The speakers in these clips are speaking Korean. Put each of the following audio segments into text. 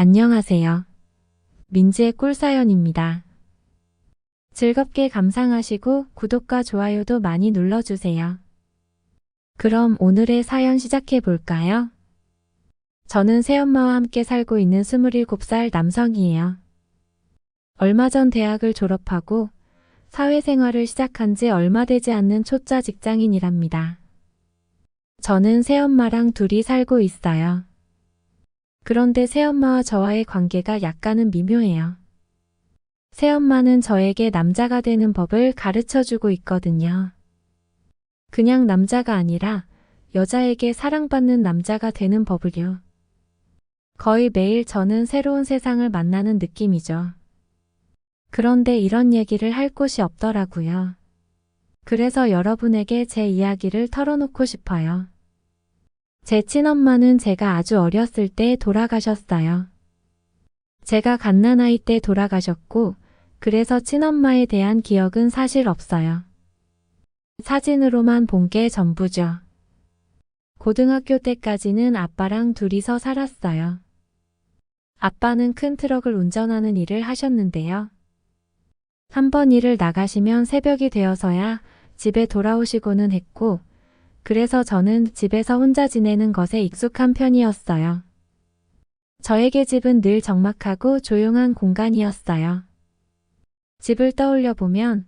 안녕하세요. 민지의 꿀사연입니다. 즐겁게 감상하시고 구독과 좋아요도 많이 눌러주세요. 그럼 오늘의 사연 시작해 볼까요? 저는 새엄마와 함께 살고 있는 27살 남성이에요. 얼마 전 대학을 졸업하고 사회생활을 시작한 지 얼마 되지 않는 초짜 직장인이랍니다. 저는 새엄마랑 둘이 살고 있어요. 그런데 새엄마와 저와의 관계가 약간은 미묘해요. 새엄마는 저에게 남자가 되는 법을 가르쳐 주고 있거든요. 그냥 남자가 아니라 여자에게 사랑받는 남자가 되는 법을요. 거의 매일 저는 새로운 세상을 만나는 느낌이죠. 그런데 이런 얘기를 할 곳이 없더라고요. 그래서 여러분에게 제 이야기를 털어놓고 싶어요. 제 친엄마는 제가 아주 어렸을 때 돌아가셨어요. 제가 갓난아이 때 돌아가셨고, 그래서 친엄마에 대한 기억은 사실 없어요. 사진으로만 본 게 전부죠. 고등학교 때까지는 아빠랑 둘이서 살았어요. 아빠는 큰 트럭을 운전하는 일을 하셨는데요. 한 번 일을 나가시면 새벽이 되어서야 집에 돌아오시고는 했고, 그래서 저는 집에서 혼자 지내는 것에 익숙한 편이었어요. 저에게 집은 늘 적막하고 조용한 공간이었어요. 집을 떠올려 보면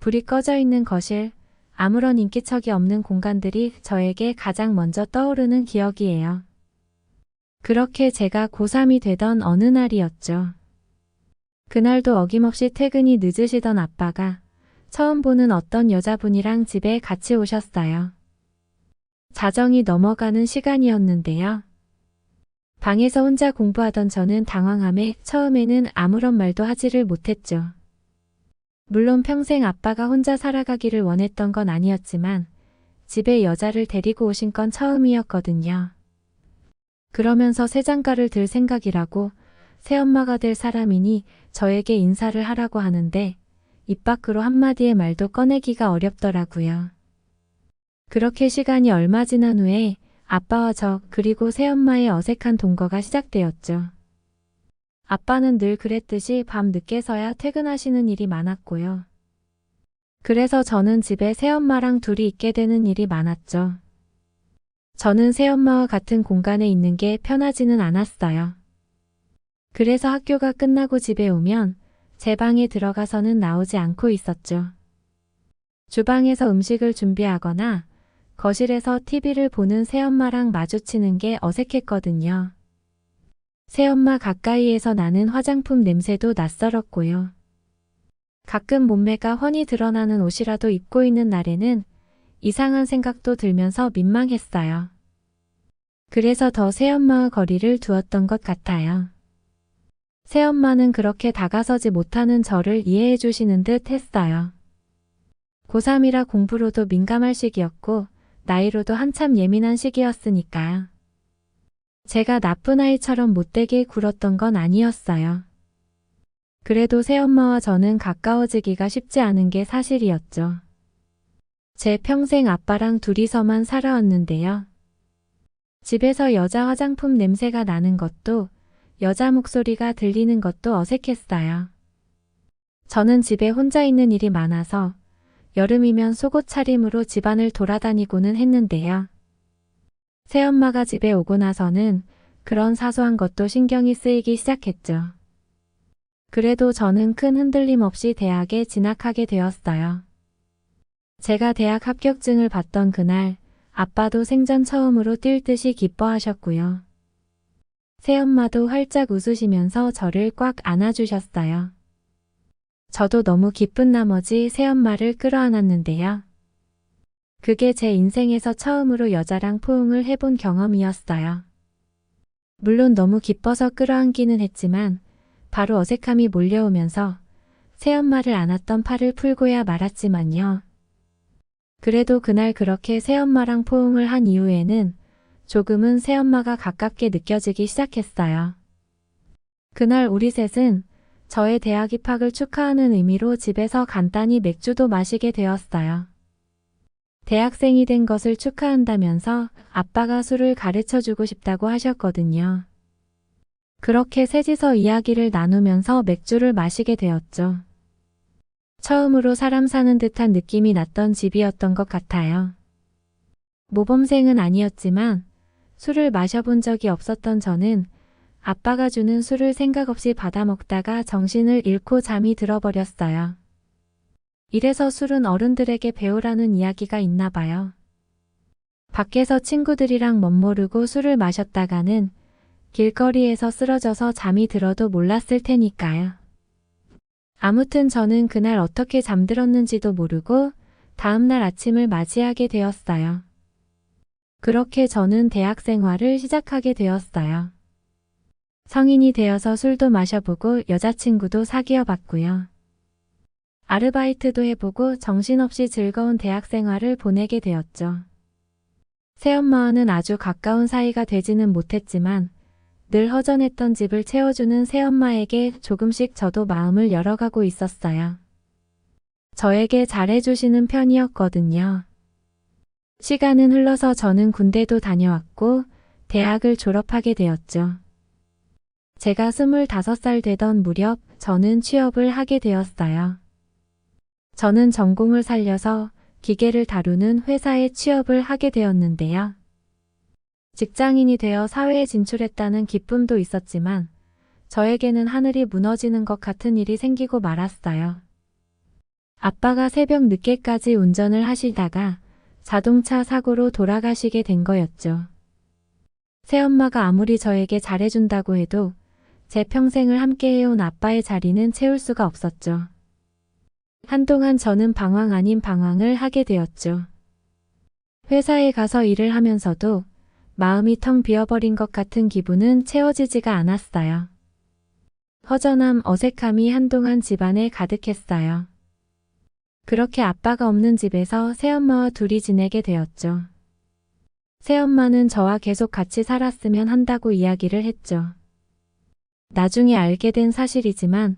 불이 꺼져 있는 거실, 아무런 인기척이 없는 공간들이 저에게 가장 먼저 떠오르는 기억이에요. 그렇게 제가 고3이 되던 어느 날이었죠. 그날도 어김없이 퇴근이 늦으시던 아빠가 처음 보는 어떤 여자분이랑 집에 같이 오셨어요. 자정이 넘어가는 시간이었는데요. 방에서 혼자 공부하던 저는 당황함에 처음에는 아무런 말도 하지를 못했죠. 물론 평생 아빠가 혼자 살아가기를 원했던 건 아니었지만 집에 여자를 데리고 오신 건 처음이었거든요. 그러면서 새 장가를 들 생각이라고 새엄마가 될 사람이니 저에게 인사를 하라고 하는데 입 밖으로 한마디의 말도 꺼내기가 어렵더라고요. 그렇게 시간이 얼마 지난 후에 아빠와 저 그리고 새엄마의 어색한 동거가 시작되었죠. 아빠는 늘 그랬듯이 밤 늦게서야 퇴근하시는 일이 많았고요. 그래서 저는 집에 새엄마랑 둘이 있게 되는 일이 많았죠. 저는 새엄마와 같은 공간에 있는 게 편하지는 않았어요. 그래서 학교가 끝나고 집에 오면 제 방에 들어가서는 나오지 않고 있었죠. 주방에서 음식을 준비하거나 거실에서 TV를 보는 새엄마랑 마주치는 게 어색했거든요. 새엄마 가까이에서 나는 화장품 냄새도 낯설었고요. 가끔 몸매가 훤히 드러나는 옷이라도 입고 있는 날에는 이상한 생각도 들면서 민망했어요. 그래서 더 새엄마와 거리를 두었던 것 같아요. 새엄마는 그렇게 다가서지 못하는 저를 이해해 주시는 듯 했어요. 고3이라 공부로도 민감할 시기였고, 나이로도 한참 예민한 시기였으니까요. 제가 나쁜 아이처럼 못되게 굴었던 건 아니었어요. 그래도 새엄마와 저는 가까워지기가 쉽지 않은 게 사실이었죠. 제 평생 아빠랑 둘이서만 살아왔는데요. 집에서 여자 화장품 냄새가 나는 것도 여자 목소리가 들리는 것도 어색했어요. 저는 집에 혼자 있는 일이 많아서 여름이면 속옷 차림으로 집안을 돌아다니고는 했는데요. 새엄마가 집에 오고 나서는 그런 사소한 것도 신경이 쓰이기 시작했죠. 그래도 저는 큰 흔들림 없이 대학에 진학하게 되었어요. 제가 대학 합격증을 받던 그날 아빠도 생전 처음으로 뛸 듯이 기뻐하셨고요. 새엄마도 활짝 웃으시면서 저를 꽉 안아주셨어요. 저도 너무 기쁜 나머지 새엄마를 끌어안았는데요. 그게 제 인생에서 처음으로 여자랑 포옹을 해본 경험이었어요. 물론 너무 기뻐서 끌어안기는 했지만 바로 어색함이 몰려오면서 새엄마를 안았던 팔을 풀고야 말았지만요. 그래도 그날 그렇게 새엄마랑 포옹을 한 이후에는 조금은 새엄마가 가깝게 느껴지기 시작했어요. 그날 우리 셋은 저의 대학 입학을 축하하는 의미로 집에서 간단히 맥주도 마시게 되었어요. 대학생이 된 것을 축하한다면서 아빠가 술을 가르쳐 주고 싶다고 하셨거든요. 그렇게 셋이서 이야기를 나누면서 맥주를 마시게 되었죠. 처음으로 사람 사는 듯한 느낌이 났던 집이었던 것 같아요. 모범생은 아니었지만 술을 마셔본 적이 없었던 저는 아빠가 주는 술을 생각 없이 받아 먹다가 정신을 잃고 잠이 들어버렸어요. 이래서 술은 어른들에게 배우라는 이야기가 있나 봐요. 밖에서 친구들이랑 멋모르고 술을 마셨다가는 길거리에서 쓰러져서 잠이 들어도 몰랐을 테니까요. 아무튼 저는 그날 어떻게 잠들었는지도 모르고 다음날 아침을 맞이하게 되었어요. 그렇게 저는 대학 생활을 시작하게 되었어요. 성인이 되어서 술도 마셔보고 여자친구도 사귀어 봤고요. 아르바이트도 해보고 정신없이 즐거운 대학 생활을 보내게 되었죠. 새엄마와는 아주 가까운 사이가 되지는 못했지만 늘 허전했던 집을 채워주는 새엄마에게 조금씩 저도 마음을 열어가고 있었어요. 저에게 잘해주시는 편이었거든요. 시간은 흘러서 저는 군대도 다녀왔고 대학을 졸업하게 되었죠. 제가 25살 되던 무렵 저는 취업을 하게 되었어요. 저는 전공을 살려서 기계를 다루는 회사에 취업을 하게 되었는데요. 직장인이 되어 사회에 진출했다는 기쁨도 있었지만 저에게는 하늘이 무너지는 것 같은 일이 생기고 말았어요. 아빠가 새벽 늦게까지 운전을 하시다가 자동차 사고로 돌아가시게 된 거였죠. 새엄마가 아무리 저에게 잘해준다고 해도 제 평생을 함께해온 아빠의 자리는 채울 수가 없었죠. 한동안 저는 방황 아닌 방황을 하게 되었죠. 회사에 가서 일을 하면서도 마음이 텅 비어버린 것 같은 기분은 채워지지가 않았어요. 허전함, 어색함이 한동안 집안에 가득했어요. 그렇게 아빠가 없는 집에서 새엄마와 둘이 지내게 되었죠. 새엄마는 저와 계속 같이 살았으면 한다고 이야기를 했죠. 나중에 알게 된 사실이지만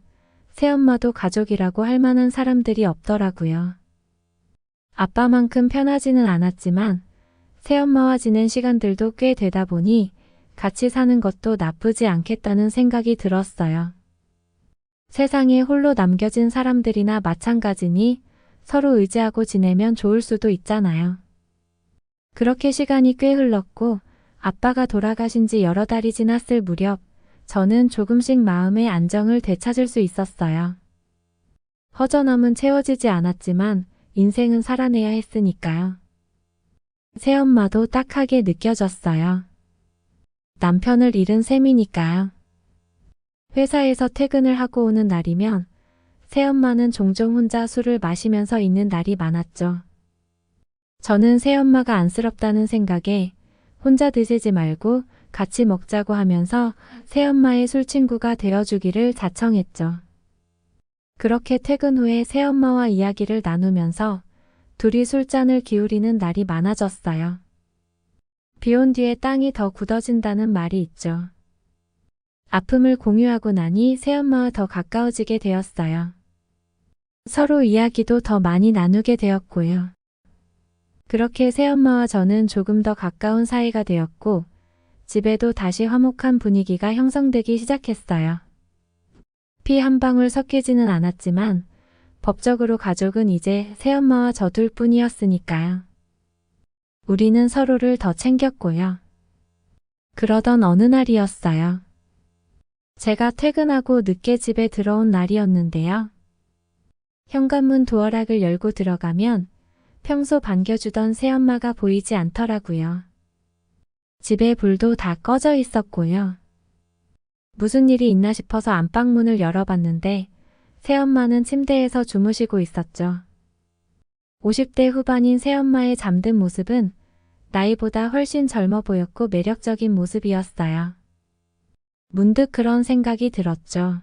새엄마도 가족이라고 할 만한 사람들이 없더라고요. 아빠만큼 편하지는 않았지만 새엄마와 지낸 시간들도 꽤 되다 보니 같이 사는 것도 나쁘지 않겠다는 생각이 들었어요. 세상에 홀로 남겨진 사람들이나 마찬가지니 서로 의지하고 지내면 좋을 수도 있잖아요. 그렇게 시간이 꽤 흘렀고 아빠가 돌아가신 지 여러 달이 지났을 무렵 저는 조금씩 마음의 안정을 되찾을 수 있었어요. 허전함은 채워지지 않았지만 인생은 살아내야 했으니까요. 새엄마도 딱하게 느껴졌어요. 남편을 잃은 셈이니까요. 회사에서 퇴근을 하고 오는 날이면 새엄마는 종종 혼자 술을 마시면서 있는 날이 많았죠. 저는 새엄마가 안쓰럽다는 생각에 혼자 드시지 말고 같이 먹자고 하면서 새엄마의 술친구가 되어주기를 자청했죠. 그렇게 퇴근 후에 새엄마와 이야기를 나누면서 둘이 술잔을 기울이는 날이 많아졌어요. 비온 뒤에 땅이 더 굳어진다는 말이 있죠. 아픔을 공유하고 나니 새엄마와 더 가까워지게 되었어요. 서로 이야기도 더 많이 나누게 되었고요. 그렇게 새엄마와 저는 조금 더 가까운 사이가 되었고, 집에도 다시 화목한 분위기가 형성되기 시작했어요. 피 한 방울 섞이지는 않았지만, 법적으로 가족은 이제 새엄마와 저 둘 뿐이었으니까요. 우리는 서로를 더 챙겼고요. 그러던 어느 날이었어요. 제가 퇴근하고 늦게 집에 들어온 날이었는데요. 현관문 도어락을 열고 들어가면 평소 반겨주던 새엄마가 보이지 않더라고요. 집에 불도 다 꺼져 있었고요. 무슨 일이 있나 싶어서 안방문을 열어봤는데 새엄마는 침대에서 주무시고 있었죠. 50대 후반인 새엄마의 잠든 모습은 나이보다 훨씬 젊어 보였고 매력적인 모습이었어요. 문득 그런 생각이 들었죠.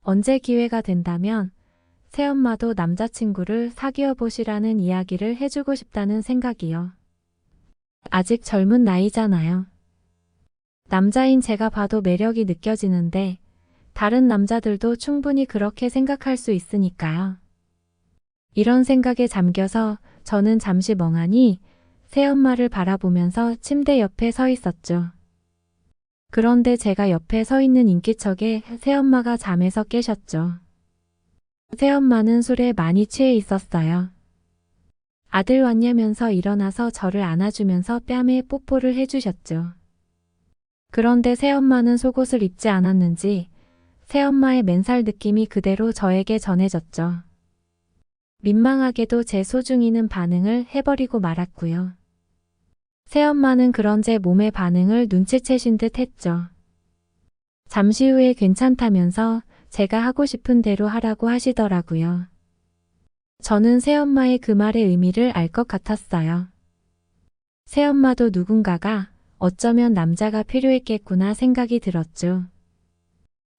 언제 기회가 된다면 새엄마도 남자친구를 사귀어 보시라는 이야기를 해주고 싶다는 생각이요. 아직 젊은 나이잖아요. 남자인 제가 봐도 매력이 느껴지는데 다른 남자들도 충분히 그렇게 생각할 수 있으니까요. 이런 생각에 잠겨서 저는 잠시 멍하니 새엄마를 바라보면서 침대 옆에 서 있었죠. 그런데 제가 옆에 서 있는 인기척에 새엄마가 잠에서 깨셨죠. 새엄마는 술에 많이 취해 있었어요. 아들 왔냐면서 일어나서 저를 안아주면서 뺨에 뽀뽀를 해주셨죠. 그런데 새엄마는 속옷을 입지 않았는지 새엄마의 맨살 느낌이 그대로 저에게 전해졌죠. 민망하게도 제 소중이는 반응을 해버리고 말았고요. 새엄마는 그런 제 몸의 반응을 눈치채신 듯 했죠. 잠시 후에 괜찮다면서 제가 하고 싶은 대로 하라고 하시더라고요. 저는 새엄마의 그 말의 의미를 알 것 같았어요. 새엄마도 누군가가 어쩌면 남자가 필요했겠구나 생각이 들었죠.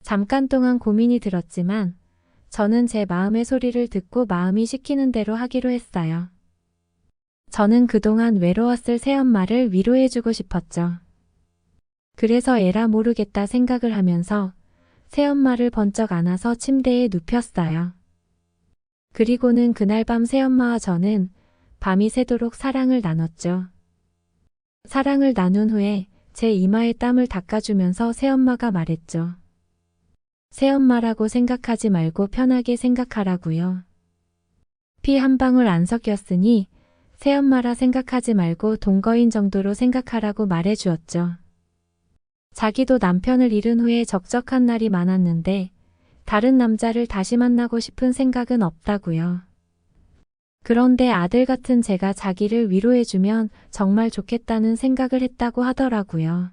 잠깐 동안 고민이 들었지만 저는 제 마음의 소리를 듣고 마음이 시키는 대로 하기로 했어요. 저는 그동안 외로웠을 새엄마를 위로해주고 싶었죠. 그래서 에라 모르겠다 생각을 하면서 새엄마를 번쩍 안아서 침대에 눕혔어요. 그리고는 그날 밤 새엄마와 저는 밤이 새도록 사랑을 나눴죠. 사랑을 나눈 후에 제 이마에 땀을 닦아주면서 새엄마가 말했죠. 새엄마라고 생각하지 말고 편하게 생각하라고요. 피 한 방울 안 섞였으니 새엄마라 생각하지 말고 동거인 정도로 생각하라고 말해 주었죠. 자기도 남편을 잃은 후에 적적한 날이 많았는데 다른 남자를 다시 만나고 싶은 생각은 없다고요. 그런데 아들 같은 제가 자기를 위로해주면 정말 좋겠다는 생각을 했다고 하더라고요.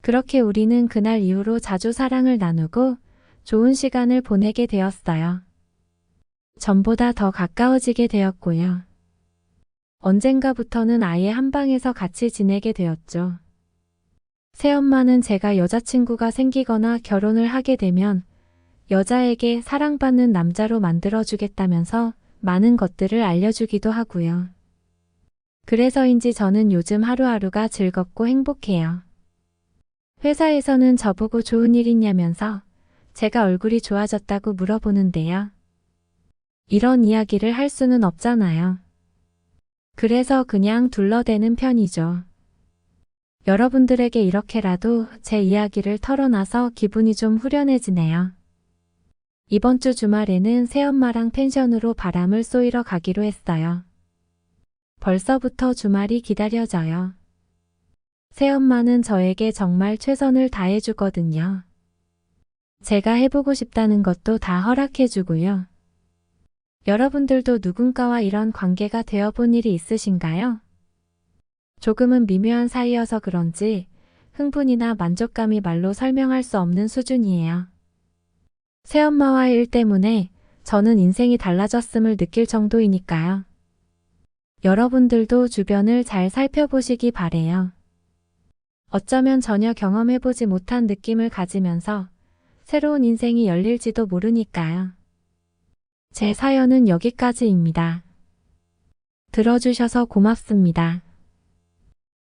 그렇게 우리는 그날 이후로 자주 사랑을 나누고 좋은 시간을 보내게 되었어요. 전보다 더 가까워지게 되었고요. 언젠가부터는 아예 한 방에서 같이 지내게 되었죠. 새엄마는 제가 여자친구가 생기거나 결혼을 하게 되면 여자에게 사랑받는 남자로 만들어주겠다면서 많은 것들을 알려주기도 하고요. 그래서인지 저는 요즘 하루하루가 즐겁고 행복해요. 회사에서는 저보고 좋은 일 있냐면서 제가 얼굴이 좋아졌다고 물어보는데요. 이런 이야기를 할 수는 없잖아요. 그래서 그냥 둘러대는 편이죠. 여러분들에게 이렇게라도 제 이야기를 털어놔서 기분이 좀 후련해지네요. 이번 주 주말에는 새엄마랑 펜션으로 바람을 쏘이러 가기로 했어요. 벌써부터 주말이 기다려져요. 새엄마는 저에게 정말 최선을 다해주거든요. 제가 해보고 싶다는 것도 다 허락해주고요. 여러분들도 누군가와 이런 관계가 되어본 일이 있으신가요? 조금은 미묘한 사이여서 그런지 흥분이나 만족감이 말로 설명할 수 없는 수준이에요. 새엄마와의 일 때문에 저는 인생이 달라졌음을 느낄 정도이니까요. 여러분들도 주변을 잘 살펴보시기 바래요. 어쩌면 전혀 경험해보지 못한 느낌을 가지면서 새로운 인생이 열릴지도 모르니까요. 제 사연은 여기까지입니다. 들어주셔서 고맙습니다.